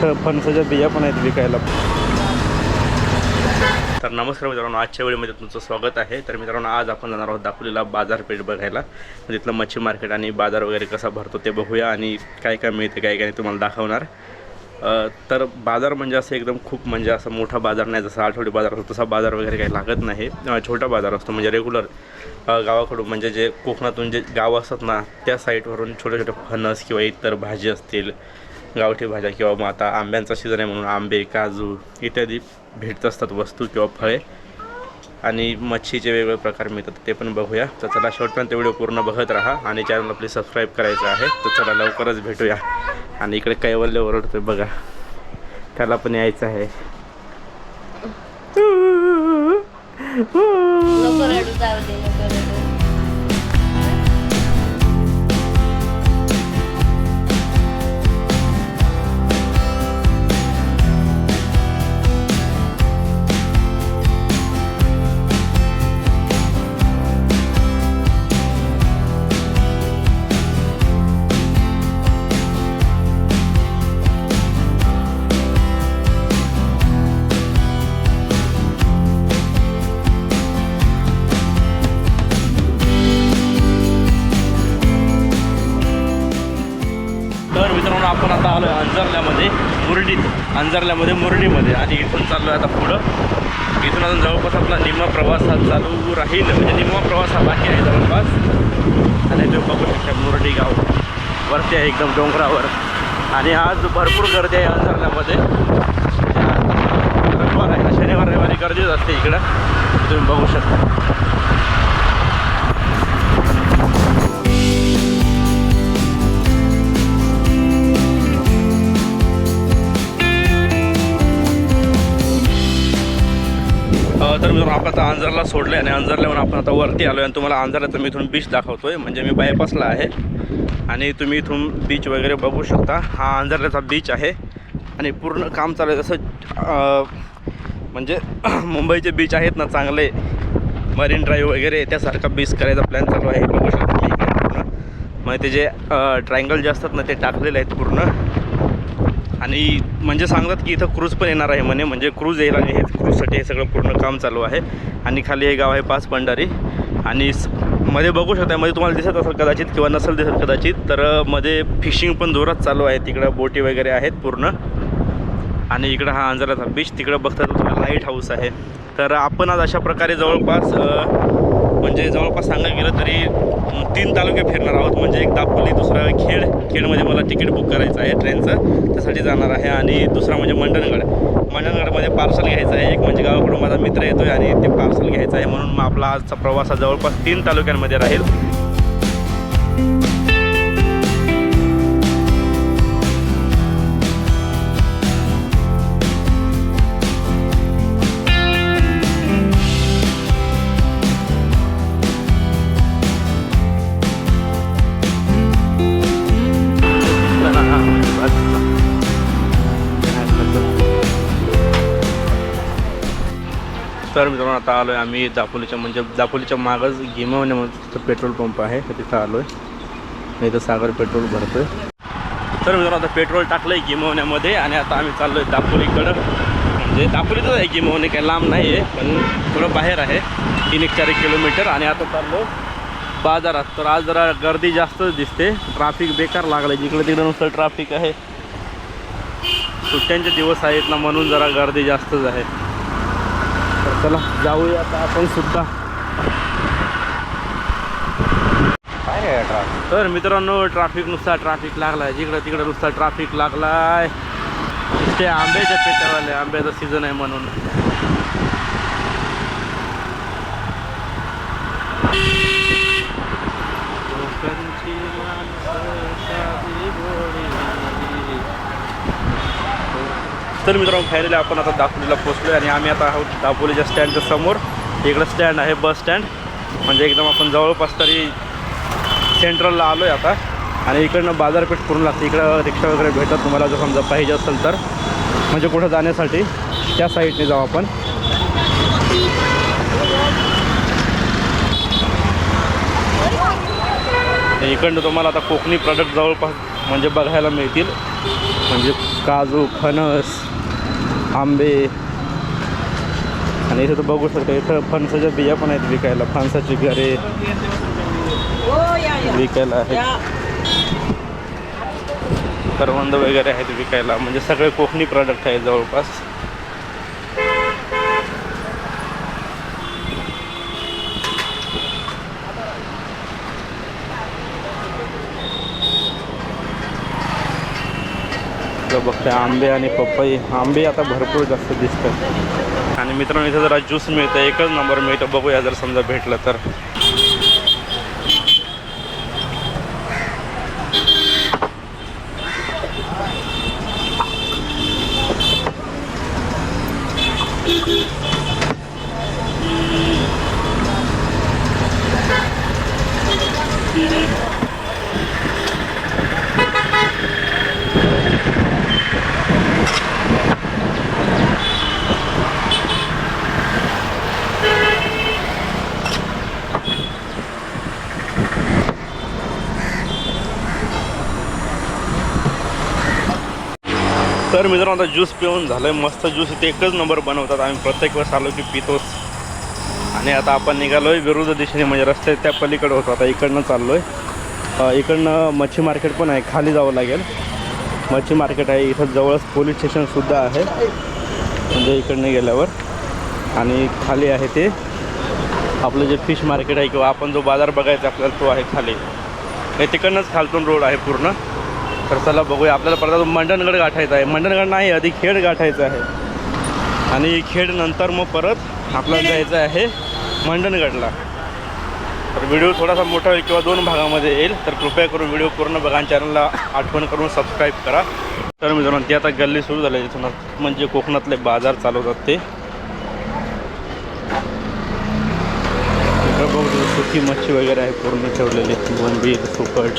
तर फणसाच्या बिया पण आहेत विकायला. तर नमस्कार मित्रांनो आजच्या वेळेमध्ये तुमचं स्वागत आहे. तर मित्रांनो आज आपण जाणार आहोत दाखवलेला बाजारपेठ बघायला. म्हणजे तिथलं मच्छी मार्केट आणि बाजार वगैरे कसा भरतो ते बघूया आणि काय काय मिळते काय काय नाही तुम्हाला दाखवणार. तर बाजार म्हणजे असं एकदम खूप म्हणजे असं मोठा बाजार नाही जसा आठवडी बाजार असतो तसा बाजार वगैरे काही लागत नाही. छोटा बाजार असतो म्हणजे रेग्युलर गावाकडून म्हणजे जे कोकणातून जे गाव असतात ना त्या साईटवरून छोटे छोटे फणस किंवा इतर भाजी असतील गावठी भाज्या किंवा मग आता आंब्यांचा सीझन आहे म्हणून आंबे काजू इत्यादी भेटत असतात वस्तू किंवा फळे. आणि मच्छीचे वेगवेगळे प्रकार मिळतात ते पण बघूया. तर चला शेवटपर्यंत व्हिडिओ पूर्ण बघत राहा आणि चॅनल प्लीज सबस्क्राईब करायचं आहे. तर चला लवकरच भेटूया. आणि इकडे कैवल्य ओरडतोय बघा. त्याला पण यायचं आहे. मुरडीत अंजरल्यामध्ये मुरडीमध्ये. आणि इथून चाललो आहे आता पुढं. इथून अजून जवळपास आपला निम्मा प्रवास हा चालू राहील. म्हणजे निम्मा प्रवास हा बाकी आहे जवळपास. आणि तुम्ही बघू शकता मुरडी गाव. वरती आहे एकदम डोंगरावर. आणि आज भरपूर गर्दी आहे अंजरल्यामध्ये. रविवार आहे. शनिवार रविवारी गर्दीच असते इकडं. तुम्ही बघू शकता. लोक आपण आता अंजरला सोडलं आणि अंजरल्यावर आपण आता वरती आलो आणि तुम्हाला अंजरला मी इथून बीच दाखवतो आहे म्हणजे मी बायपासला आहे. आणि तुम्ही इथून बीच वगैरे बघू शकता. हा अंजरल्याचा बीच आहे. आणि पूर्ण काम चालू आहे. जसं म्हणजे मुंबईचे बीच आहेत ना चांगले. मरीन ड्राईव्ह वगैरे त्यासारखा बीच करायचा प्लॅन चालू आहे. बघू शकता मी पूर्ण. मग ते जे ट्रायंगल जे असतात ना ते टाकलेले आहेत पूर्ण. आणि म्हणजे सांगतात की इथं क्रूज पण येणार आहे म्हणे. म्हणजे क्रूज येईल आणि हे क्रूजसाठी हे सगळं पूर्ण काम चालू आहे. आणि खाली हे गाव आहे पाच पंढारी आणि स- मध्ये बघू शकता मध्ये तुम्हाला दिसत असेल कदाचित किंवा नसेल दिसत कदाचित तर मध्ये फिशिंग पण जोरात चालू आहे. तिकडं बोटी वगैरे आहेत पूर्ण. आणि इकडं हा अंजराचा बीच तिकडं बघता तुम्हाला लाइट हाऊस आहे. तर आपण आज अशा प्रकारे जवळपास म्हणजे जवळपास सांगायला गेलं तरी तीन तालुके फिरणार आहोत. म्हणजे एक दापोली दुसरा खेड. खेडमध्ये मला तिकीट बुक करायचं आहे ट्रेनचं. त्यासाठी जाणार आहे. आणि दुसरा म्हणजे मंडणगड. मंडणगडमध्ये पार्सल घ्यायचं आहे. एक म्हणजे गावाकडून माझा मित्र येतो आहे आणि ते पार्सल घ्यायचं आहे. म्हणून मग आपला आजचा प्रवास हा जवळपास तीन तालुक्यांमध्ये राहील. तर मित्रांनो आता आलो आहे आम्ही दापोलीच्या म्हणजे दापोलीच्या मागच गिमवण्यामध्ये तिथं पेट्रोल पंप आहे तर तिथं आलो आहे इथं सागर पेट्रोल भरतो आहे तर मित्रांनो आता पेट्रोल टाकलं आहे गिमवण्यामध्ये आणि आता आम्ही चाललो आहे दापोलीकडं. म्हणजे दापोलीतच आहे गिमवणे काही लांब नाही आहे पण थोडं बाहेर आहे. तीन एक चार एक किलोमीटर आणि आता चाललो बाजारात. तर आज जरा गर्दी जास्तच दिसते ट्राफिक बेकार लागलं जिकडे तिकडे नुसतं ट्राफिक आहे. सुट्ट्यांचे दिवस आहेत ना म्हणून जरा गर्दी जास्तच आहे. चला जाऊया आता आपण सुद्धा. काय तर मित्रांनो ट्राफिक नुसता ट्राफिक लागलाय. जिकडं तिकडं नुसता ट्राफिक लागलाय. ते आंब्याच्या पेट्यावाले आंब्याचा सीझन आहे म्हणून. तर मित्रांनो फायनली आपण आता दापोलीला पोचलो आणि आम्ही आता आहोत दापोलीच्या स्टँडच्या समोर. इकडं स्टँड आहे बस स्टँड म्हणजे एकदम आपण जवळपास तरी सेंट्रलला आलो आहे आता. आणि इकडनं बाजारपेठ करून लागते. इकडं रिक्षा वगैरे भेटतात तुम्हाला जर समजा पाहिजे असेल तर. म्हणजे कुठं जाण्यासाठी. त्या साईडने जाऊ आपण. इकडनं तुम्हाला आता कोकणी प्रॉडक्ट जवळपास म्हणजे बघायला मिळतील. म्हणजे काजू फणस आंबे. आणि इथं तर बघू शकता इथं फणसाच्या बिया पण आहेत विकायला. फणसाची घरे विकायला आहेत. करवंद वगैरे आहेत विकायला. म्हणजे सगळे कोकणी प्रॉडक्ट आहेत जवळपास. इथं बघते आंबे आणि पपई आंबे आता भरपूर जास्त दिसतात आणि मित्रांनो इथं जरा ज्यूस मिळतं एकच नंबर मिळतं. बघूया जर समजा भेटलं तर. तर मित्रांनो आता ज्यूस पिऊन झालं आहे मस्त ज्यूस. इथे एकच नंबर बनवतात. आम्ही प्रत्येक वेळेस आलो की पितोच. आणि आता आपण निघालो आहे विरुद्ध दिशेने म्हणजे रस्ते त्या पलीकडे होतो. आता इकडनं चाललो आहे इकडनं मच्छी मार्केट पण आहे. खाली जावं लागेल. मच्छी मार्केट आहे. इथं जवळच पोलीस स्टेशनसुद्धा आहे. म्हणजे इकडनं गेल्यावर. आणि खाली आहे ते. आपलं जे फिश मार्केट आहे किंवा आपण जो बाजार बघायचा आपल्याला तो आहे खाली. हे तिकडनंच खालतून रोड आहे पूर्ण. तर चला बघूया. आपल्याला परत मंडणगड गाठायचं आहे. मंडणगड नाही आधी खेड गाठायचं आहे. आणि खेड नंतर मग परत आपल्याला जायचं आहे मंडणगडला तर व्हिडिओ थोडासा मोठा होईल किंवा दोन भागामध्ये येईल. तर कृपया करून व्हिडिओ पूर्ण बघा आणि चॅनलला आठवण करून सबस्क्राईब करा. तर मित्रांनो ती आता गल्ली सुरू झाली. इथून म्हणजे कोकणातले बाजार चालवतात ते. सुकी मच्छी वगैरे आहे पूर्ण ठेवलेली. बोंबील सुकट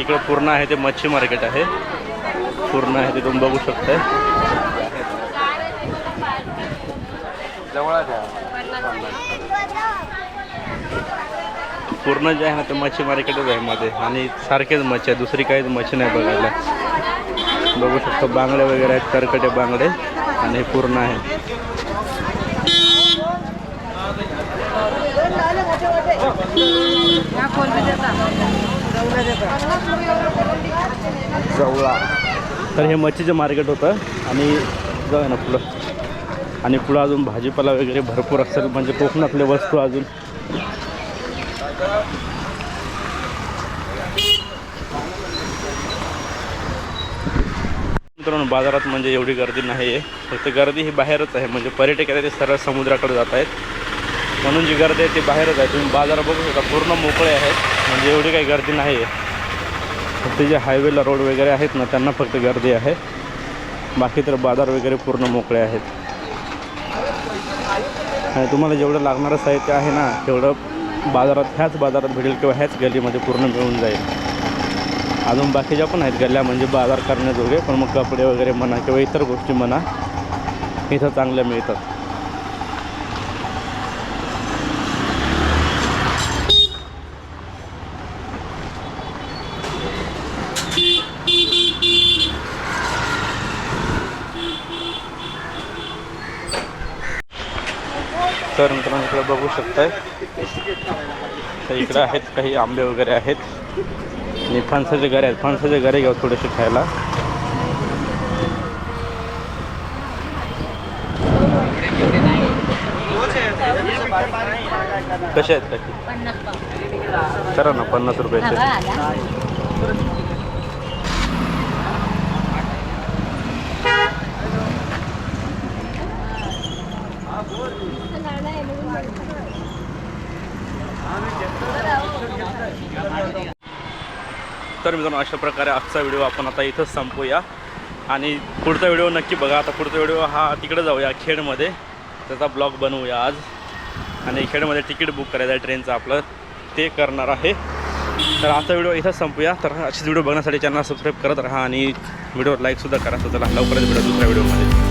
इकडं पूर्ण आहे ते मच्छी मार्केट आहे. पूर्ण आहे ते तुम्ही बघू शकताय. पूर्ण जे आहे ना ते मच्छी मार्केटच आहे मध्ये. आणि सारखेच मच्छी आहे. दुसरी काहीच मच्छी नाही बघायला. बघू शकतो बांगडे वगैरे आहेत करकटे बांगडे. आणि हे पूर्ण आहे. जवळा. तर हे मच्छीचं मार्केट होतं आणि जाऊ ना पुढं. आणि पुढं अजून भाजीपाला वगैरे भरपूर असेल म्हणजे कोकणातले वस्तू अजून. मित्रांनो बाजारात म्हणजे एवढी गर्दी नाही आहे फक्त गर्दी ही बाहेरच आहे म्हणजे पर्यटक आहेत ते सरळ समुद्राकडे जात आहेत म्हणून जी गर्दी आहे ती बाहेरच आहे. तुम्ही बाजार बघू शकता पूर्ण मोकळे आहेत. म्हणजे एवढी काही गर्दी नाही आहे. फक्त जे हायवेला रोड वगैरे आहेत ना त्यांना फक्त गर्दी आहे. बाकी तर बाजार वगैरे पूर्ण मोकळे आहेत. आणि तुम्हाला जेवढं लागणारं साहित्य आहे ना तेवढं बाजारात ह्याच बाजारात भेटेल किंवा ह्याच गल्लीमध्ये पूर्ण मिळून जाईल. अजून बाकीच्या पण आहेत गल्ल्या म्हणजे बाजार करण्याजोगे पण मग कपडे वगैरे म्हणा किंवा इतर गोष्टी म्हणा इथं चांगल्या मिळतात. तर मित्रांनो इकडे बघू शकताय. तर इकडे आहेत काही आंबे वगैरे आहेत. आणि फणसाचे घरे आहेत. फणसाचे घरे घेऊ थोडेसे खायला. कसे आहेत करा ना पन्नास रुपयाचे. तर मित्रांनो अशा प्रकारे आजचा व्हिडिओ आपण आता इथंच संपूया. आणि पुढचा व्हिडिओ नक्की बघा. आता पुढचा व्हिडिओ हा तिकडे जाऊया खेडमध्ये. त्याचा ब्लॉग बनवूया आज. आणि खेडमध्ये तिकीट बुक करायचं आहे ट्रेनचं आपलं. ते करणार आहे. तर आजचा व्हिडिओ इथंच संपूया. तर अशीच व्हिडिओ बघण्यासाठी चॅनल सबस्क्राईब करत राहा आणि व्हिडिओ लाईकसुद्धा करा. तर चला लवकरच भेटू दुसऱ्या व्हिडिओमध्ये.